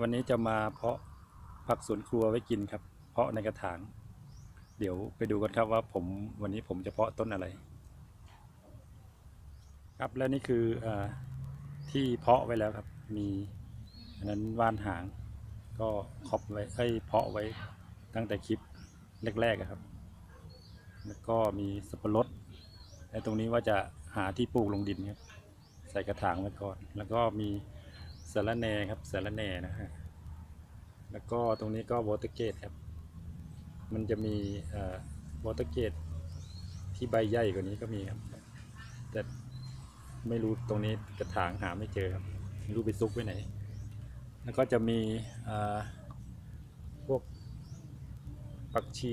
วันนี้จะมาเพาะผักสวนครัวไว้กินครับ เพาะในกระถาง เดี๋ยวไปดูกันครับว่าผมวันนี้ผมจะเพาะต้นอะไร ครับและนี่คืออที่เพาะไว้แล้วครับ มีอันนั้นว่านหาง ก็ครอบไว้ให้เพาะไว้ตั้งแต่คลิปแรกๆครับ แล้วก็มีสับปะรดและตรงนี้ว่าจะหาที่ปลูกลงดินครับ ใส่กระถางไว้ก่อน แล้วก็มี สารแน่ครับสารแน่นะฮะแล้วก็ตรงนี้ก็วอเตอร์เกตครับ มันจะมีวอเตอร์เกตที่ใบใหญ่กว่านี้ก็มีครับ แต่ไม่รู้ตรงนี้กระถางหาไม่เจอครับไม่รู้ไปซุกไว้ไหน แล้วก็จะมีพวกผักชี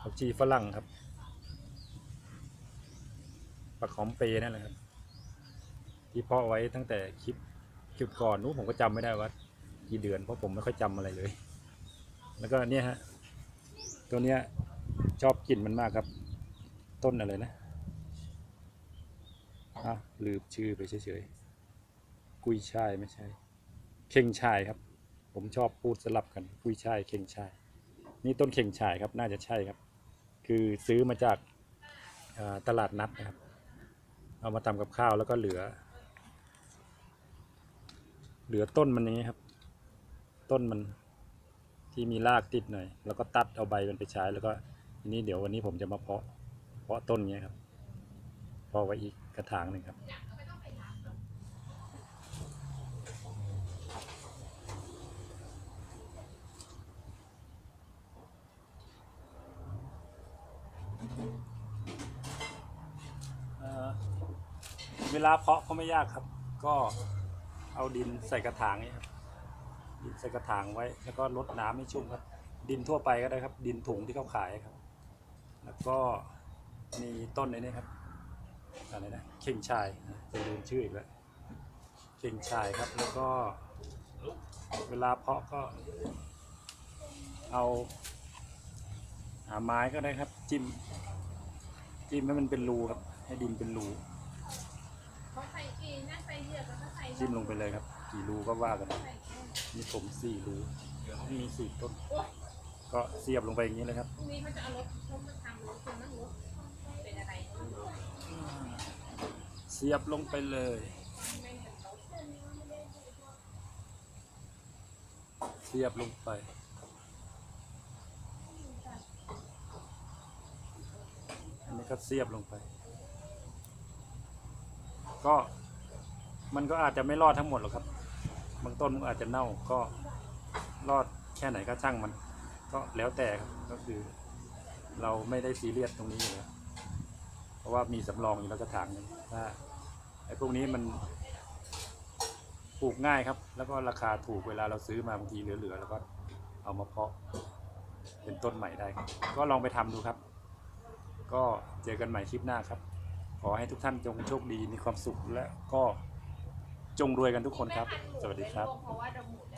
ผักชีฝรั่งครับผักหอมเปรย์นั่นแหละครับ ที่เพาะไว้ตั้งแต่คลิปคลิปก่อนนู้ผมก็จำไม่ได้ว่ากี่เดือนเพราะผมไม่ค่อยจำอะไรเลย แล้วก็เนี่ยฮะตัวเนี้ยชอบกลิ่นมันมากครับ ต้นอะไรนะอะลืมชื่อไปเฉยๆกุยช่ายไม่ใช่ เข่งชายครับ ผมชอบพูดสลับกันกุยช่ายเข่งชาย นี่ต้นเข่งชายครับ น่าจะใช่ครับ คือซื้อมาจากตลาดนัดนะครับ เอามาทำกับข้าวแล้วก็เหลือ เหลือต้นมันอย่างนี้ครับ ต้นมันที่มีรากติดหน่อย แล้วก็ตัดเอาใบมันไปใช้แล้วก็ทีนี้เดี๋ยววันนี้ผมจะมาเพาะ เพาะต้นเนี้ครับเพาะไว้อีกกระถางหนึ่งครับเวลาเพาะก็ไม่ยากครับ ก็ เอาดินใส่กระถางนี่ครับดินใส่กระถางไว้ แล้วก็รดน้ำให้ชุ่มครับ ดินทั่วไปก็ได้ครับ ดินถุงที่เขาขายครับ แล้วก็มีต้นในนี้ครับอะไรนะเข่งชายจะลืมชื่ออีกแล้วเข่งชายครับ แล้วก็เวลาเพาะก็ เอาหาไม้ก็ได้ครับ จิ้มจิ้มให้มันเป็นรูครับ ให้ดินเป็นรู จิ้มลงไปเลยครับ กี่รูก็ว่ากันนี่ผมสี่รูมีสี่ต้น ก็เสียบลงไปอย่างนี้เลยครับพรุ่งนี้เขาจะเอารถเขามาทำรถคนนั่งรถเป็นอะไรเสียบลงไปเลยเสียบลงไปอันนี้ก็เสียบลงไป ก็ มันก็อาจจะไม่รอดทั้งหมดหรอกครับ บางต้นมันอาจจะเน่าก็รอดแค่ไหนก็ช่างมัน ก็แล้วแต่ครับก็คือ เราไม่ได้ซีเรียสตรงนี้อยู่แล้วเพราะว่ามีสำรองอยู่แล้วกระถางนึงถ้าไอ้พวกนี้มันปลูกง่ายครับ แล้วก็ราคาถูกเวลาเราซื้อมาบางทีเหลือๆแล้วก็เอามาเพาะเป็นต้นใหม่ได้ครับ ก็ลองไปทำดูครับ ก็เจอกันใหม่คลิปหน้าครับ ขอให้ทุกท่านจงโชคดีมีความสุขและก็ จงรวยกันทุกคนครับ สวัสดีครับ เพราะว่าดมู